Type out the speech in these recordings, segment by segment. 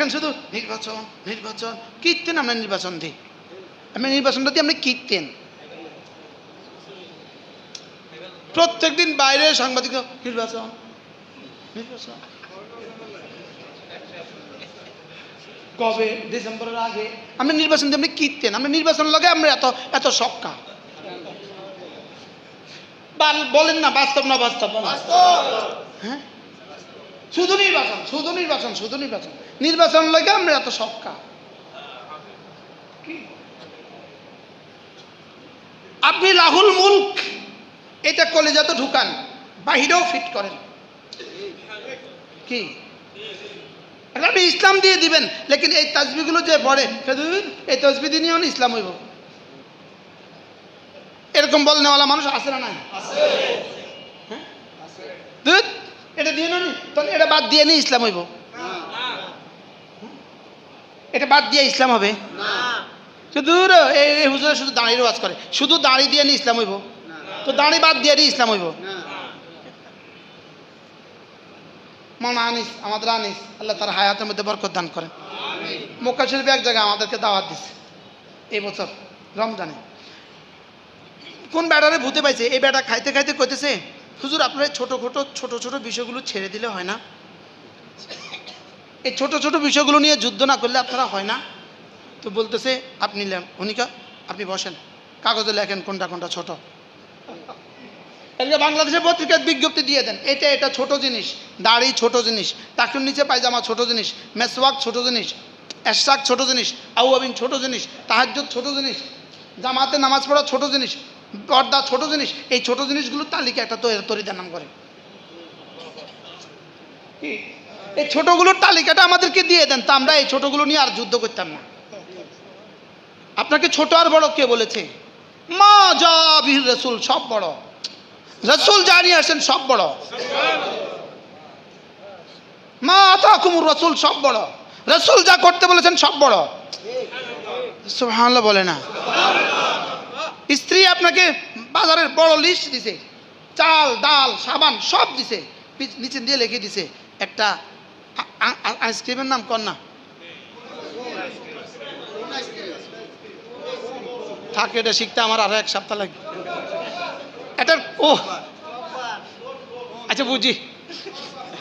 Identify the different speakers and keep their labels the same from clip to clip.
Speaker 1: এখন শুধু নির্বাচন নির্বাচন কীর্তেন আমরা নির্বাচন দিই। আমরা নির্বাচনটা দিয়ে আমরা কীর্তেন। প্রত্যেক দিন বাইরে সাংবাদিক নির্বাচন নির্বাচন। কবে? ডিসেম্বরের আগে। আমরা নির্বাচন দিয়ে আমরা কীর্তেন। আমরা নির্বাচন লাগে আমরা এত এত সক্কা। বলেন না বাস্তব না বাস্তব! হ্যাঁ? শুধু নির্বাচন শুধু নির্বাচন শুধু নির্বাচন। নির্বাচন লাগে আমরা এত সক্কা কি? আপনি রাহুল মুল্ক, এটা কলেজাতে ঢুকান, বাহিরেও ফিট করেন। কি? আপনি ইসলাম দিয়ে দিবেন, লেকিন এই তাজবিগুলো যে পড়ে এই তসবি দিয়ে নিয়েও না ইসলাম হইব। এরকম বল নেওয়ালা মানুষ আছে না নাই? হ্যাঁ? এটা দিয়ে নি, তাহলে এটা বাদ দিয়ে নি ইসলাম হইব। এটা বাদ দিয়ে ইসলাম হবে? শুধু এই হুজুরে শুধু দাঁড়িয়ে ওয়াজ করে। শুধু দাঁড়ি দিয়ে নি ইসলাম হইব? তো দাঁড়ি বাদ দিয়ে ইসলাম হইব? মামা আনিস আমাদের আনিস। আল্লাহ তার হায়াতের মধ্যে বরকত দান করেন। মক্কা শরীফে এক জায়গায় আমাদেরকে দাওয়াত দিচ্ছে এই বছর রমজানে। কোন ব্যাটারে ভূতে পাইছে? এই ব্যাটা খাইতে খাইতে কইতেছে হুজুর আপনার ছোট ছোট ছোট ছোট বিষয়গুলো ছেড়ে দিলে হয় না? এই ছোট ছোট বিষয়গুলো নিয়ে যুদ্ধ না করলে আপনারা হয় না? তো বলতেছে, আপনি অনিকা আপনি বসেন। কাগজে লেখেন কোনটা কোনটা ছোট। বাংলাদেশের পত্রিকার বিজ্ঞপ্তি দিয়ে দেন। এটা এটা ছোট জিনিস, দাড়ি ছোট জিনিস টাকুর নিচে পায়জামা ছোট জিনিস, মেসওয়াক ছোট জিনিস এশাক ছোট জিনিস আউ আবিন ছোট জিনিস, তাহাজ্জুদ ছোট জিনিস, জামাতে নামাজ পড়া ছোট জিনিস, পর্দা ছোট জিনিস, এই ছোট জিনিসগুলোর তালিকা একটা তৈরি, তরিদার নাম করে? এই ছোটগুলোর তালিকাটা আমাদেরকে দিয়ে দেন, তা আমরা এই ছোটগুলো নিয়ে আর যুদ্ধ করতাম না। আপনাকে ছোট আর বড় কে বলেছে? মা যা রসুল, সব বড়। রসুল যা নিয়ে আসেন, সব বড়। মা আতা কুমুর রসুল, সব বড়। রসুল যা করতে বলেছেন, সব বড়। বলে না। স্ত্রী আপনাকে বাজারের বড় লিস্ট দিছে। চাল, ডাল, সাবান, সব দিছে। নিচে দিয়ে লিখে দিছে, একটা আইসক্রিমের নাম কর না। থাকে, এটা শিখতে আমার আরও এক সপ্তাহ লাগবে। এটা, ও। আচ্ছা বুঝি।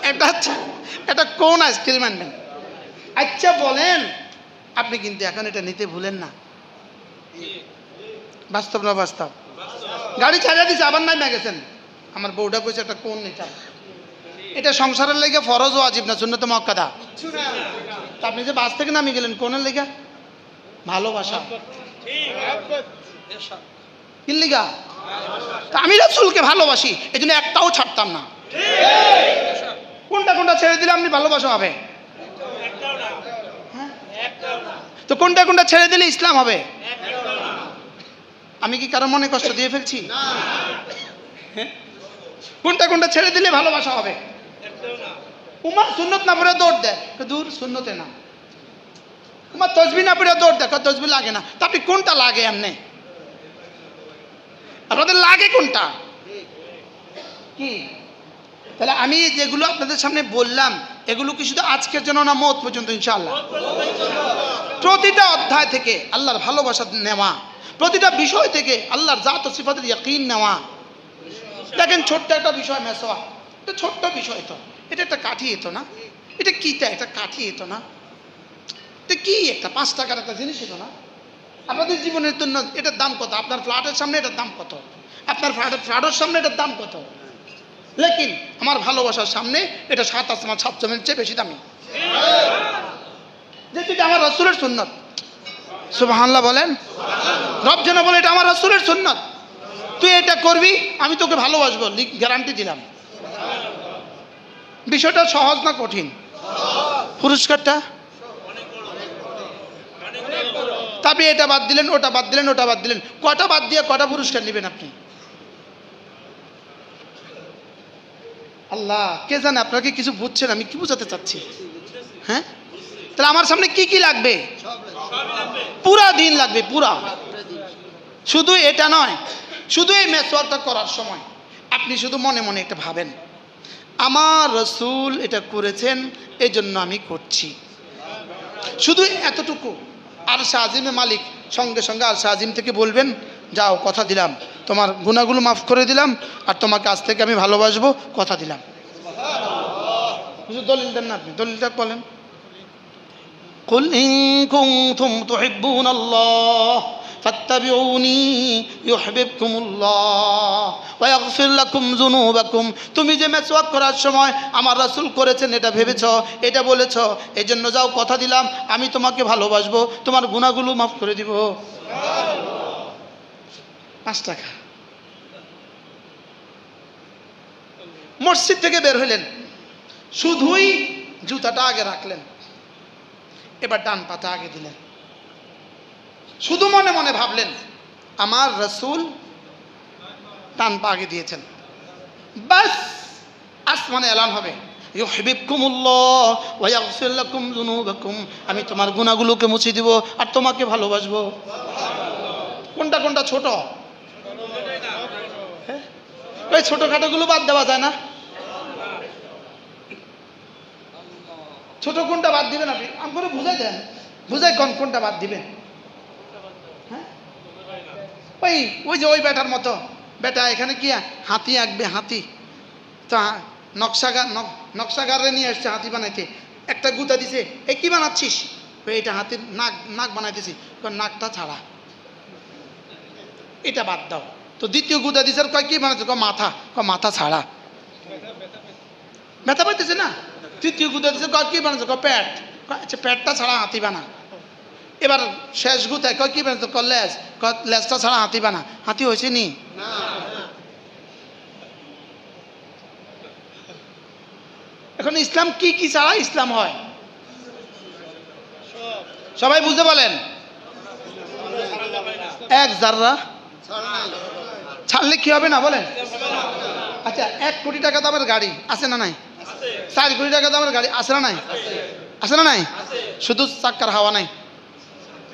Speaker 1: এটা এটা কোন আইসক্রিম আনবেন? আচ্ছা বলেন। আপনি কিন্তু এখন এটা নিতে ভুলেন না। বাস্তব না বাস্তব? গাড়ি ছাড়া দিছে, আবার নাই গেছেন। আমার বউটা কইছে, একটা কোন এটা এটা সংসারের লেগে ফরজ ও আজিব না, সুন্নত মক্কাদা আপনি যে বাস থেকে নামিয়ে গেলেন, কোনের লেগে? ভালোবাসা। কি লিগা? আমি রাসুলকে ভালোবাসি এই জন্য একটাও ছাড়তাম না। কোনটা কোনটা ছেড়ে দিলে আপনি ভালোবাসা হবে? হ্যাঁ? তো কোনটা কোনটা ছেড়ে দিলে ইসলাম হবে? আমি কি কারও মনে কষ্ট দিয়ে ফেলছি? কোনটা কোনটা ছেড়ে দিলে ভালোবাসা হবে? উমা সুন্নত না পড়ে দৌড় দেয়। দূর, সুন্নতে না। উমা তসবি না পড়ে দৌড় দেয়। তসবি লাগে না। তা আপনি কোনটা লাগে এমনি? আপনাদের লাগে কোনটা? কি? তাহলে আমি যেগুলো আপনাদের সামনে বললাম, এগুলো কি শুধু আজকের জন্য না মত পর্যন্ত, ইনশাআল্লাহ? প্রতিটা অধ্যায় থেকে আল্লাহর ভালোবাসা নেওয়া, প্রতিটা বিষয় থেকে আল্লাহর জাত ও সিফাতের ইয়াকিন নেওয়া। দেখেন ছোট্ট একটা বিষয়, মেসোয়া। এটা ছোট্ট বিষয় তো। এটা একটা কাঠি এতো না? এটা কিটা এটা কাঠি এতো না? এটা কি একটা? পাঁচ টাকার একটা জিনিস এতো না? আপনাদের জীবনের জন্য এটার দাম কত? আপনার ফ্ল্যাটের সামনে এটার দাম কত? আপনার ফ্ল্যাটের ফ্ল্যাটের সামনে এটার দাম কত? লেকিন আমার ভালোবাসার সামনে এটা সাত আসমান সাত জমের চেয়ে বেশি দামি। আমার রসুলের সুন্নত। সুবহানাল্লাহ বলেন। রব যেন বলে, এটা আমার রসুলের সুন্নত। তুই এটা করবি, আমি তোকে ভালোবাসবো। গ্যারান্টি দিলাম। বিষয়টা সহজ না কঠিন? পুরস্কারটা? তবে, এটা বাদ দিলেন, ওটা বাদ দিলেন, ওটা বাদ দিলেন। কটা বাদ দিয়ে কটা পুরস্কার নেবেন আপনি? আল্লাহ, কে জানে আপনাকে কিছু বুঝছেন? আমি কি বোঝাতে চাচ্ছি? হ্যাঁ? তাহলে আমার সামনে কি কি লাগবে? পুরা দিন লাগবে, পুরা। শুধু এটা নয়, শুধু এই মেসওয়াকটা করার সময়। আপনি শুধু মনে মনে একটা ভাবেন। আমার রসুল এটা করেছেন এই জন্য আমি করছি শুধু এতটুকু আর আজিমে মালিক সঙ্গে সঙ্গে আর আজিম থেকে বলবেন যাও কথা দিলাম তোমার গুণাগুলো মাফ করে দিলাম আর তোমাকে আজ থেকে আমি ভালোবাসবো কথা দিলাম হুজুর দলিল দেন না আপনি দলিলটা বলেন قل إن كنتم تحبون الله তুমি যে মেসওয়াক করার সময় আমার রাসুল করেছেন এটা ভেবেছ, এটা বলেছ এই জন্য যাও কথা দিলাম, আমি তোমাকে ভালোবাসবো, তোমার গুণাগুলো মাফ করে দিব। পাঁচ টাকা। মসজিদ থেকে বের হইলেন, শুধুই জুতাটা আগে রাখলেন, এবার ডান পাতা আগে দিলেন। শুধু মনে মনে ভাবলেন, আমার রসুল ডান পা আগে দিয়েছেন। বাস, আসমানে এলান হবে। আমি তোমার গুণাগুলোকে মুছে দিব আর তোমাকে ভালোবাসবো। কোনটা কোনটা ছোট? হ্যাঁ? ওই ছোটখাটোগুলো বাদ দেওয়া যায় না। ছোট কোনটা বাদ দিবেন আপনি? আম বুঝাই দেন। বুঝাই কোন কোনটা বাদ দিবেন? ওই ওই যে ওই বেটার মতো। বেটা এখানে কি হাতি আঁকবে, হাতি? তা নকশাগার নকশাগারে নিয়ে আসছে হাতি বানাইতে। একটা গুতা দিছে এ কি বানাচ্ছিস? এটা হাতির নাক নাক বানাইতেছি। নাকটা ছাড়া। এটা বাদ দাও। তো দ্বিতীয় গুতা দিছে কয়, কি বানাচ্ছে কয়, মাথা। কয়, মাথা ছাড়া। ব্যথা পাইতেছে না? তৃতীয় গুতা দিছে। কয়, কি বানাচ্ছে কয়, প্যাট। আচ্ছা প্যাটটা ছাড়া হাতি বানা। এবার শেষ গুতায় কয় কি বানাচ্ছে কয় লেজ। লেজটা ছাড়া হাতি বানা হাতি হয়েছে নি? এখন ইসলাম কি কি ছাড়া ইসলাম হয়? সবাই বুঝতে বলেন এক জাররা ছাড়লে কি হবে না বলেন? আচ্ছা এক কোটি টাকা দামের গাড়ি আছে না নাই? চার কোটি টাকা দামের গাড়ি আছে না নাই? আছে। না নাই? শুধু চাক্কার হাওয়া নাই?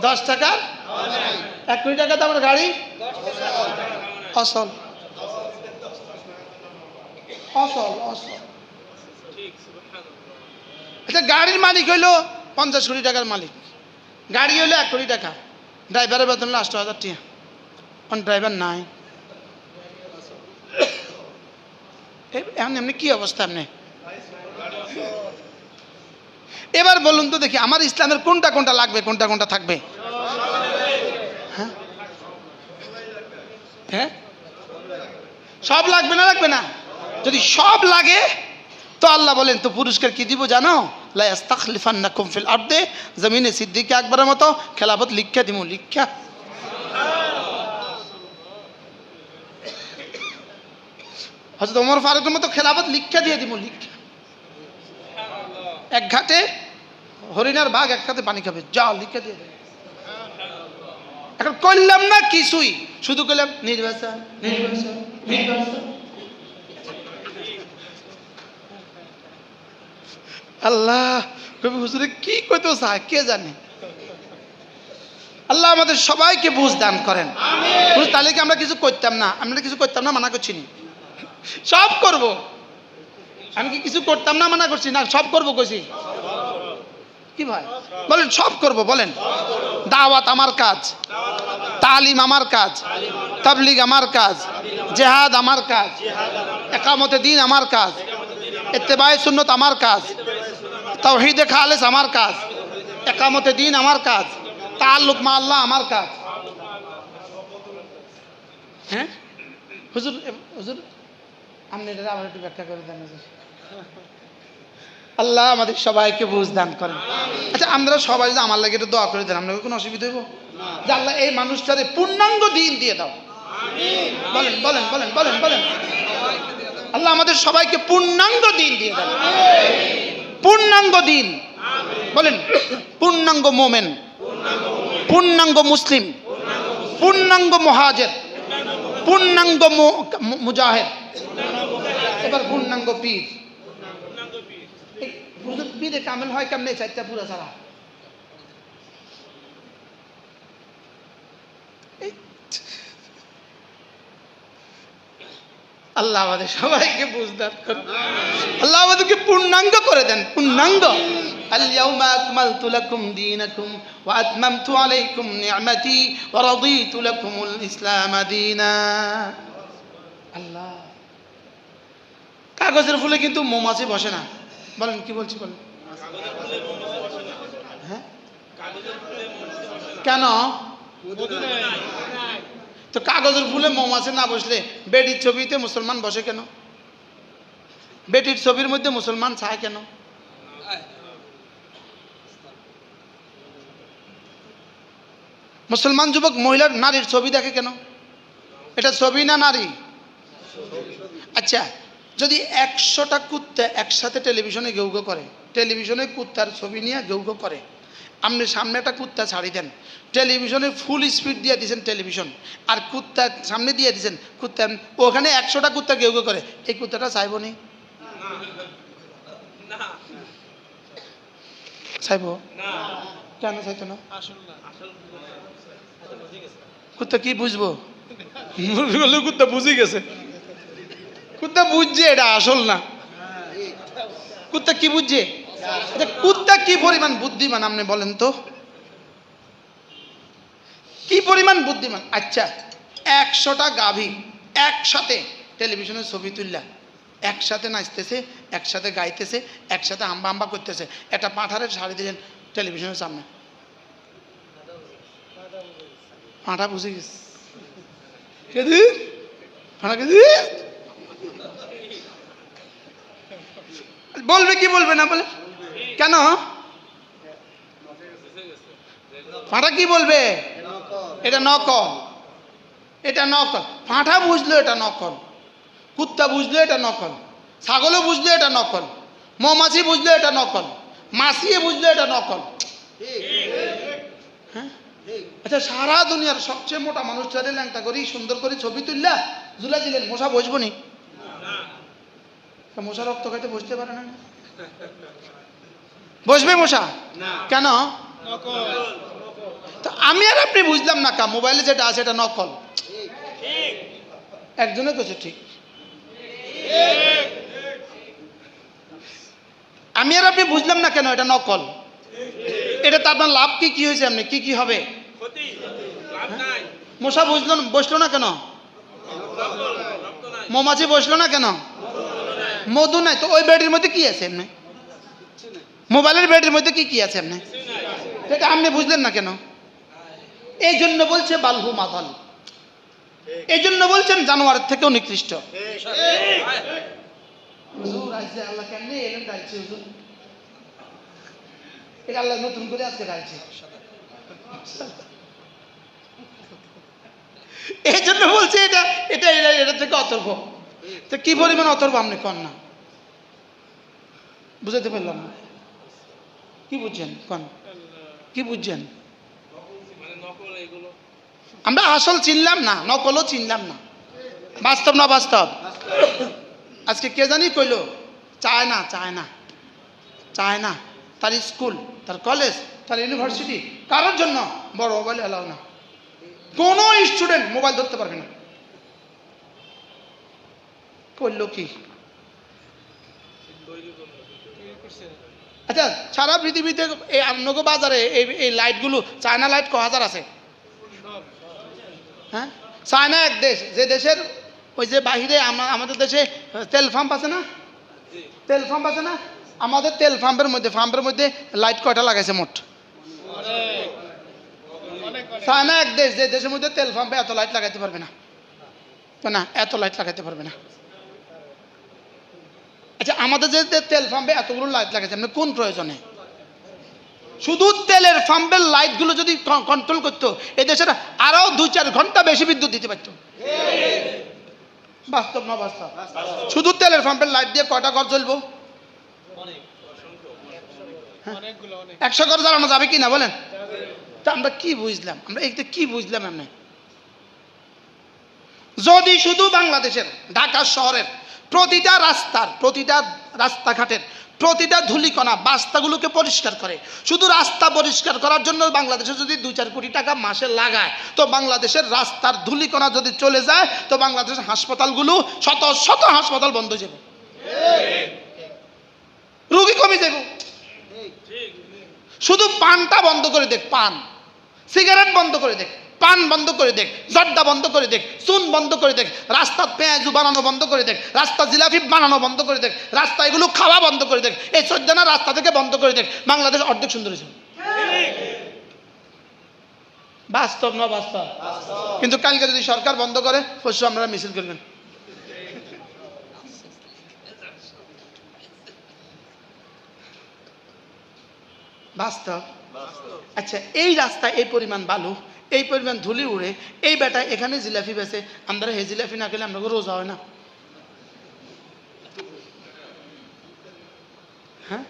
Speaker 1: দশ টাকার? এক কোটি টাকা দামের গাড়ি? অসল। আচ্ছা গাড়ির মালিক হইল পঞ্চাশ কোটি টাকার মালিক। গাড়ি হইল এক কোটি টাকা। ড্রাইভারের বেতন হলো আষ্ট হাজার টাকা। অন ড্রাইভার নাই। এ- এখন এমনি কি অবস্থা এমনি? এবার বলুন তো দেখি, আমার ইসলামের কোনটা কোনটা লাগবে, কোনটা কোনটা থাকবে? হ্যাঁ? হ্যাঁ? সব লাগবে না লাগবে না? যদি সব লাগে, তো আল্লাহ বলেন, তো পুরস্কার কি দিব জানো? লাস্তাখলিফান্নাকুম ফিল আরদে জমিনে সিদ্দিকে আকবরের মতো খেলাফত লিখা দিব লিখা। হজরত ওমর ফারুকের মতো খেলাফত লিখা দিয়ে দিব লিখা। এক ঘাটে হরিণার বাঘ এক ঘাটে পানি খাবে যা লিখে দিয়ে দেবে। এখন করলাম না কিছুই শুধু করলাম নির্বাচন নির্বাচন নির্বাচন। আল্লাহ কবি হুজুরে কি কইতো চায় কে জানে? আল্লাহ আমাদের সবাইকে বুঝ দান করেন। তাহলে কি আমরা কিছু করতাম না? আমরা কিছু করতাম না মানা করছি নি। সব করব। আমি কি কিছু করতাম না মানা করছি? না, সব করব কইছি। কি ভাই? বলেন, সব করব, বলেন। দাওয়াত আমার কাজ। তালিম আমার কাজ। তাবলিগ আমার কাজ। জেহাদ আমার কাজ। একামতে দিন আমার কাজ। ইত্তেবায় সুন্নত আমার কাজ। তাওহিদে খালেস আমার কাজ। একামতে দিন আমার কাজ। তাল্লুক মা আল্লাহ আমার কাজ। হ্যাঁ? হুজুর হুজুর আপনি এটা আবার একটু ব্যাখ্যা করে দেন, হুজুর। আল্লাহ আমাদের সবাইকে বুঝ দান করেন। আচ্ছা আমরা সবাই যদি আমার লাগে একটু দোয়া করে দেন আপনাকে কোনো অসুবিধা হইব? যে আল্লাহ এই মানুষটারে পূর্ণাঙ্গ দিন দিয়ে দাও। বলেন বলেন বলেন বলেন বলেন। আল্লাহ আমাদের সবাইকে পূর্ণাঙ্গ দিন দিয়ে দেন পূর্ণাঙ্গ দিন। বলেন পূর্ণাঙ্গ মোমেন। পূর্ণাঙ্গ মুসলিম। পূর্ণাঙ্গ মহাজের। পূর্ণাঙ্গ মু- মু- এবার পূর্ণাঙ্গ পীর। হুজুর পীরে কামেল হয় কেমনে চারটা পুরা ছাড়া এই আল্লাহ আমাদের সবাইকে বুঝদার করুন আল্লাহ আমাদেরকে পূর্ণাঙ্গ করে দেন পূর্ণাঙ্গ اليوم أكملت لكم دينكم وأتممت عليكم نعمتي ورضيت لكم الإسلام دينا আল্লাহ কাগজের ফুলে কিন্তু মৌমাছি বসে না বলেন, কি বলছি বলেন। হ্যাঁ? কেন? তো কাগজের ফুলে মৌমাছি না বসলে বেটির ছবিতে মুসলমান বসে কেন? বেটির ছবির মধ্যে মুসলমান চায় কেন? মুসলমান যুবক মহিলার নারীর ছবি দেখে কেন? এটা ছবি না নারী? আচ্ছা যদি একশোটা কুত্তা একসাথে টেলিভিশনে গেউ করে টেলিভিশনে কুত্তার ছবি নিয়ে গেউ করে, আপনি সামনে একটা কুত্তা ছাড়ি দেন টেলিভিশনে ফুল স্পিড দিয়ে দিয়েছেন টেলিভিশন আর কুত্তা সামনে দিয়ে দিয়েছেন কুত্তা, ওখানে একশোটা কুত্তা গেউ গেউ করে, এই কুত্তাটা চাইব নি? চাইব? কেন চাইতো না? কুত্তা কি বুঝব? কুত্তা বুঝে গেছে। কুত্তা বুঝছে এটা আসল না? কুত্তা কি বুঝছে? আচ্ছা, কুত্তা কি পরিমাণ বুদ্ধিমান আপনি বলেন তো? কি পরিমাণ বুদ্ধিমান? আচ্ছা একশোটা গাভী একসাথে টেলিভিশনের ছবি তুললা। একসাথে নাচতেছে একসাথে গাইতেছে একসাথে আম্বা আম্বা করতেছে। একটা পাঁঠারের শাড়ি দিলেন টেলিভিশনের সামনে। পাঁঠা বুঝে গেছে। কেদি পাঁঠা বলবে কি বলবে না বলে? কেন? ফাঁটা কি বলবে? এটা নকল। এটা নকল। ফাঁটা বুঝলো এটা নকল। কুত্তা বুঝলো এটা নকল। ছাগলও বুঝলো এটা নকল। মৌমাছি বুঝলো এটা নকল। মাছিয়ে বুঝলো এটা নকল। হ্যাঁ? আচ্ছা সারা দুনিয়ার সবচেয়ে মোটা মানুষটারে ল্যাংটা করি সুন্দর করে ছবি তুললা। ঝুলা দিলেন মশা বসবো নি? তা মশা রক্ত খাইতে বসতে পারে না। বসবে মশা? কেন? তো আমি আর আপনি বুঝলাম না কা মোবাইলে যেটা আছে এটা নকল। একজনে কেছে ঠিক। আমি আর আপনি বুঝলাম না কেন এটা নকল। এটা তো আপনার লাভ কি কি হয়েছে আপনি? কি কি হবে? মশা বুঝলো বসল না কেন? মৌমাছি বসল না কেন? মধু নাই তো ওই বেডির মধ্যে কি আছে এমনি? মোবাইলের বেডির মধ্যে কি কি আছে এমনি? এটা আপনি বুঝলেন না কেন? এই জন্য বলছে বালহু মাতাল। এই জন্য বলছেন জানোয়ারের থেকেও নিকৃষ্ট? এটা আল্লাহ নতুন করে এই জন্য বলছে এটা এটা এটা থেকে অতর্ব তো কি পরিমাণ অতর্ব আপনি কন না? বুঝাতে পারলাম না। কি বুঝছেন? কন। কি বুঝছেন? আমরা আসল চিনলাম না, নকলও চিনলাম না। বাস্তব না বাস্তব? আজকে কে জানি কইলো চায় না চায় না চায় না তার স্কুল, তার কলেজ, তার ইউনিভার্সিটি, কারোর জন্য বড় মোবাইল এলাও না। কোনো স্টুডেন্ট মোবাইল ধরতে পারবে না। করল কি? আচ্ছা সারা পৃথিবীতে এই আমনগো বাজারে এই এই লাইটগুলো, চায়না লাইট ক হাজার আছে? হ্যাঁ? চায়না এক দেশ, যে দেশের ওই যে বাহিরে আমাদের দেশে তেল পাম্প আছে না? তেল পাম্প আছে না? আমাদের তেল পাম্পের মধ্যে পাম্পের মধ্যে লাইট কয়টা লাগাইছে মোট? চায়না এক দেশ, যে দেশের মধ্যে তেল পাম্পে এত লাইট লাগাইতে পারবে না। না, এত লাইট লাগাইতে পারবে না। আচ্ছা আমাদের যে তেল পাম্পে এতগুলো লাইট লাগাইছে আপনি কোন প্রয়োজনে? শুধু তেলের পাম্পের লাইটগুলো যদি কন্ট্রোল করতো, এই দেশের আরও দু চার ঘণ্টা বেশি বিদ্যুৎ দিতে পারত। বাস্তব না বাস্তব? শুধু তেলের পাম্পের লাইট দিয়ে কয়টা ঘর চলবো একশো ঘর জ্বালানো যাবে কি না, বলেন? তা আমরা কি বুঝলাম? আমরা এইটা কি বুঝলাম এমনি যদি শুধু বাংলাদেশের ঢাকা শহরের প্রতিটা রাস্তার প্রতিটা রাস্তাঘাটের প্রতিটা ধুলিকণা বাস্তাগুলোকে পরিষ্কার করে। শুধু রাস্তা পরিষ্কার করার জন্য বাংলাদেশে যদি দু চার কোটি টাকা মাসে লাগায় তো বাংলাদেশের রাস্তার ধুলিকণা যদি চলে যায় তো বাংলাদেশের হাসপাতালগুলো শত শত হাসপাতাল বন্ধ হয়ে যাবে। রুগী কমে যাবে। শুধু পানটা বন্ধ করে দেখ পান। সিগারেট বন্ধ করে দেখ। পান বন্ধ করে দেখ, জর্দা বন্ধ করে দেখ, চুন বন্ধ করে দেখ, রাস্তা পেঁয়াজু বানানো বন্ধ করে দেখ, রাস্তা জিলাপি বানানো বন্ধ করে দেখ, রাস্তা এগুলো খাওয়া বন্ধ করে দেখ, এই চোদ্দানা রাস্তা থেকে বন্ধ করে দেখ, বাংলাদেশ অর্ধেক সুন্দর হয়েছে। বাস্তব না বাস্তব? কিন্তু কালকে যদি সরকার বন্ধ করে, পরশু আপনারা মিছিল করবেন। বাস্তব? আচ্ছা এই রাস্তায় এই পরিমাণ বালু এই পরিমাণ ধুলি উড়ে, এই বেটা এখানে জিলাপি বেছে, আমরা হে জিলাফি না খেলে আমরা রোজা হয় না। হ্যাঁ?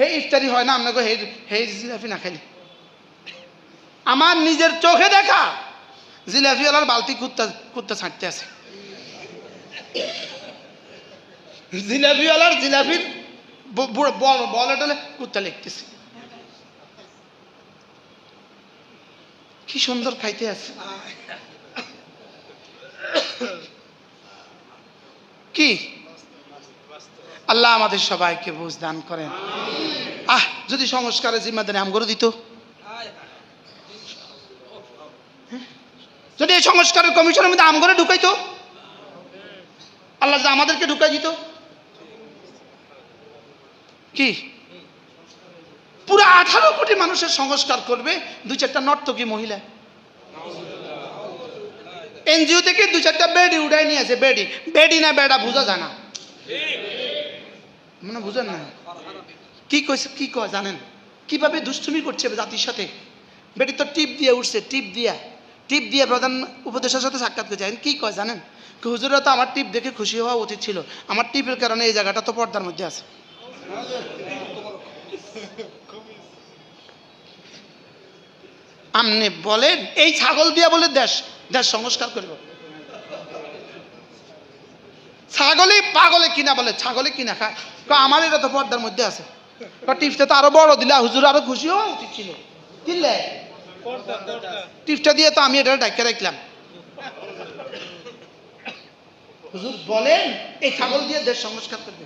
Speaker 1: হে ইফতারি হয় না আপনাকে হে হে জিলাপি না খেলে। আমার নিজের চোখে দেখা জিলাপিওয়ালার বালতি কুত্তা কুত্তা ছাঁটতে আছে। জিলাপিওয়ালার জিলাপির ব- বুড়ো বল বলে টলে কুত্তা লিখতেছে কি সুন্দর খাইতে আছে? কি? আল্লাহ আমাদের সবাইকে বুঝ দান করেন। আহ, যদি সংস্কারের জিম্মাদারি আম করে দিত। হ্যাঁ? যদি এই সংস্কারের কমিশনের মধ্যে আম করে ঢুকাইতো, আল্লাহ আমাদেরকে ঢুকাই দিত। কি? পুরো আঠারো কোটি মানুষের সংস্কার করবে দু চারটা নর্তকী মহিলা। এনজিও থেকে দু চারটা বেডি উঠাই নিয়ে আছে বেডি। বেডি না বেডা বোঝা যায় না। মানে বুঝেন না। কি কইছে, কি কয় জানেন? কীভাবে দুষ্টুমি করছে জাতির সাথে? বেটি তো টিপ দিয়ে উঠছে, টিপ দিয়া। টিপ দিয়ে প্রধান উপদেশের সাথে সাক্ষাৎ করছে। এখন কি কয় জানেন? হুজুরা তো আমার টিপ দেখে খুশি হওয়া উচিত ছিল। আমার টিপের কারণে এই জায়গাটা তো পর্দার মধ্যে আছে। আপনি বলেন এই ছাগল দিয়া বলে দেশ দেশ সংস্কার করব। ছাগলে পাগলে কিনা বলে ছাগলে কিনা খায়। আমার এটা তো পর্দার মধ্যে আছে। কয়, টিপসটা তো আরও বড় দিলে হুজুর আরও খুশি হওয়া উচিত ছিল। কিনলে টিপসটা দিয়ে তো আমি এটা ডাইকে রাখলাম। হুজুর বলেন এই ছাগল দিয়ে দেশ সংস্কার করবে।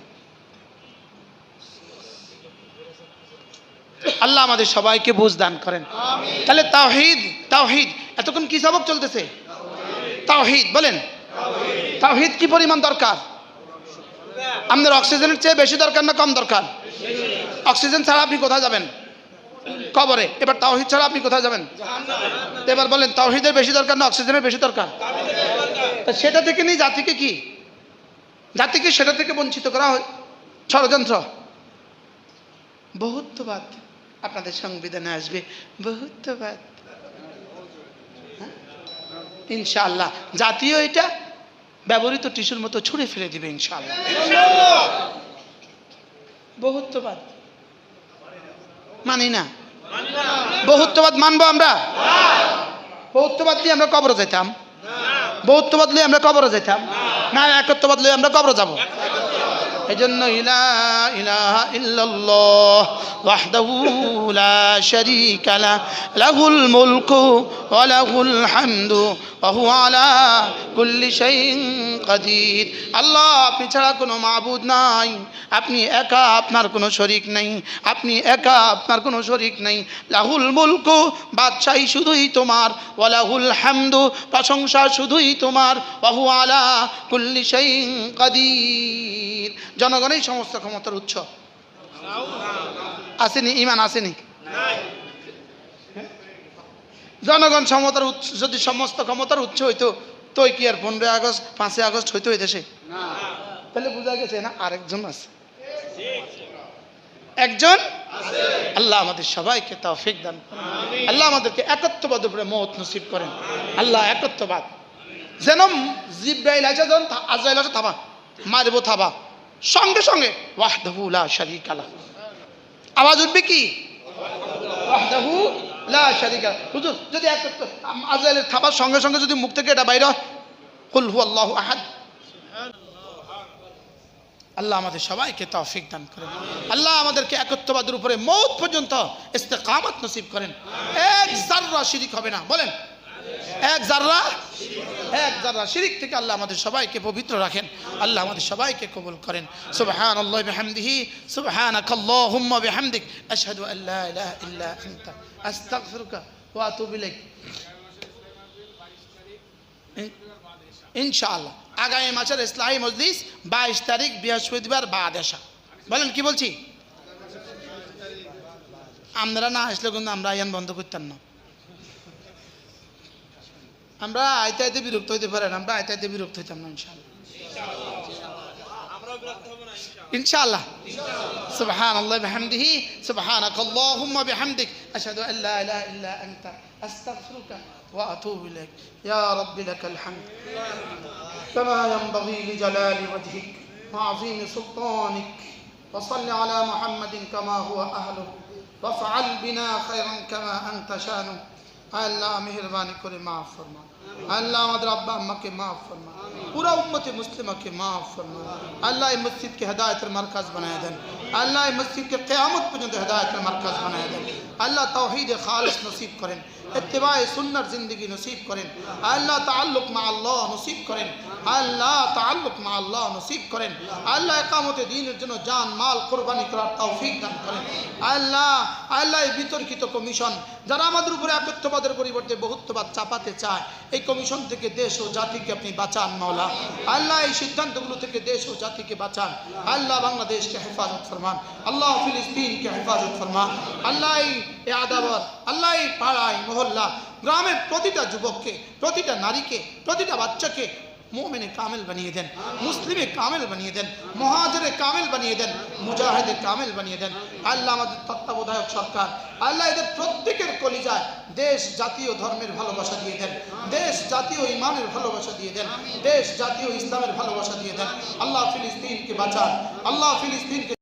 Speaker 1: আল্লাহ আমাদের সবাইকে বুঝ দান করেন। তাহলে তাওহিদ তাওহিদ এতক্ষণ কি সবক চলতেছে? তাওহিদ বলেন। তাওহিদ। কি পরিমাণ দরকার? আপনার অক্সিজেনের চেয়ে বেশি দরকার না কম দরকার? অক্সিজেন ছাড়া আপনি কোথায় যাবেন? কবরে। এবার তাওহিদ ছাড়া আপনি কোথায় যাবেন? এবার বলেন তাওহিদের বেশি দরকার না অক্সিজেনের বেশি দরকার। তা সেটা থেকে নিয়ে জাতিকে কি? জাতিকে সেটা থেকে বঞ্চিত করা হয়? ষড়যন্ত্র? বহুত্ববাদ। আপনাদের সংবিধানে আসবে। বহুত্ববাদ হ্যাঁ? ইনশাআল্লাহ। জাতীয় এটা ব্যবহৃত টিস্যুর মতো ছুঁড়ে ফেলে দিবে ইনশাআল্লাহ। বহুত্ববাদ মানি না। বহুত্ববাদ মানবো আমরা? বহুত্ববাদ দিয়ে আমরা কবর যেতাম বহুত্ববাদ লই আমরা কবর যেতাম না একত্ববাদ লই আমরা কবর যাব। এই জন্য ইলা ইলাহা ইল্লাল্লাহ ওয়াহদাহু লা শারীকা লা, লাহুল মুলকু ওয়া লাহুল হামদু ওয়া হুয়া আলা কুল্লি শাইইন কাদির। আল্লাহ, আপনি ছাড়া কোনো মাবুদ নাই, আপনি একা আপনার কোনো শরিক নেই, আপনি একা আপনার কোনো শরিক নেই। লাহুল মুলকু, বাদশাহী শুধুই তোমার ওয়ালাহুল হামদু, প্রশংসা শুধুই তোমার বাহু আলা কুল্লি শাইইন কাদির। জনগণই সমস্ত ক্ষমতার উৎস। আসেনি, ইমান আসেনি। জনগণ ক্ষমতার উৎস, যদি সমস্ত ক্ষমতার উৎস হইতো, তো কি আর পনেরোই আগস্ট, পাঁচই আগস্ট হইতো এই দেশে? তাহলে বোঝা গেছে না আরেকজন আছে। একজন? আল্লাহ আমাদের সবাইকে তৌফিক দান। আল্লাহ আমাদেরকে একত্ববাদ উপরে মত নসিব করেন। আল্লাহ একত্ববাদ। যেন জিব্রাইল আছে যখন থা- আজরাইল আছে থাবা মারবো থাবা সঙ্গে সঙ্গে, ওয়াহদাহু লা শারীকা লাহু। আওয়াজ উঠবে কি? ওয়াহদাহু লা শারিকা হুজুর, যদি এক থাবার সঙ্গে সঙ্গে যদি মুখ থেকে এটা বাইরে হয়, কুল হু আল্লাহু আহাদ। আল্লাহ আমাদের সবাইকে তৌফিক দান করেন। আল্লাহ আমাদেরকে একত্ববাদের উপরে মৌত পর্যন্ত ইস্তেকামত নসিব করেন। এক জাররা শিরিক হবে না। বলেন এক জাররা এক জাররা শিরিক থেকে আল্লাহ আমাদের সবাইকে পবিত্র রাখেন। আল্লাহ আমাদের সবাইকে কবুল করেন। সুবহান আল্লাহ বিহামদিহি সুবহানাক আল্লাহুম্মা বিহামদিক, আশহাদু আন লা ইলাহা ইল্লা আনতা, আস্তাগফিরুকা ওয়া আতুবু ইলাইক। ইনশাআল্লাহ, আগামী মাসের ইসলাহী মজলিস বাইশ তারিখ বৃহস্পতিবার বাদ আসা বলেন কি বলছি? আমরা না আসলে কিন্তু আমরা আইয়ান বন্ধ করতাম না। আমরা আইতে আইতে বিরক্ত হইতে পারেন আমরা আইতে আইতে বিরক্ত হইতাম না ইনশাআল্লাহ ইনশাআল্লাহ سبحان الله بحمده سبحانك اللهم بحمدك أشهد أن لا إله إلا أنت أستغفرك وأتوب إليك يا رب لك الحمد كما ينبغي لجلال وجهك وعظيم سلطانك وصل على محمد كما هو أهله وافعل بنا خيرا كما أنت شانه আল্লাহ মেহরবানি করে মাফ ফরমা আল্লাহ আমাদের আব্বা আম্মাকে মাফ ফরমা। পুরা উম্মতে মুসলিমাকে মাফ ফরমা। আল্লাহ এই মসজিদকে হেদায়তের মার্কাজ বানায় দেন। আল্লাহ এই মসজিদকে কেয়ামত পর্যন্ত হেদায়তের মার্কাজ বানায় দেন। আল্লাহ তৌহিদে খালিস নসিব করেন। ইত্তেবায়ে সুন্নার জিন্দগি নসিব করেন। আল্লাহ তাল্লুক মা আল্লাহ নসিব করেন। আল্লাহ, তাআল্লুক মা আল্লাহ নসিব করেন। আল্লাহ একামতে দিনের জন্য জান, মাল, কোরবানি করার তৌফিক দান করেন। আল্লাহ আল্লাহ এই বিতর্কিত কমিশন, যারা আমাদের উপরে একত্ববাদের পরিবর্তে বহুত্ববাদ চাপাতে চায়, এই কমিশন থেকে দেশ ও জাতিকে আপনি বাঁচান, মাওলা। আল্লাহ এই সিদ্ধান্তগুলো থেকে দেশ ও জাতিকে বাঁচান। আল্লাহ বাংলাদেশকে হেফাজত ফরমান। আল্লাহ ফিলিস্তিনকে হেফাজত ফরমান। আল্লাহ এ আদাবর, আল্লাহ পাড়ায়, মহল্লা, গ্রামের প্রতিটা যুবককে, প্রতিটা নারীকে, প্রতিটা বাচ্চাকে মোমেনে কামেল বানিয়ে দেন, মুসলিমে কামেল বানিয়ে দেন, মহাজরে কামেল বানিয়ে দেন, মুজাহিদে কামেল বানিয়ে দেন। আল্লাহ আমাদের তত্ত্বাবধায়ক সরকার, আল্লাহ এদের প্রত্যেকের কলিজায় দেশ জাতীয় ধর্মের ভালোবাসা দিয়ে দেন, দেশ জাতীয় ইমানের ভালোবাসা দিয়ে দেন, দেশ জাতীয় ইসলামের ভালোবাসা দিয়ে দেন। আল্লাহ ফিলিস্তিনকে বাঁচান, আল্লাহ ফিলিস্তিনকে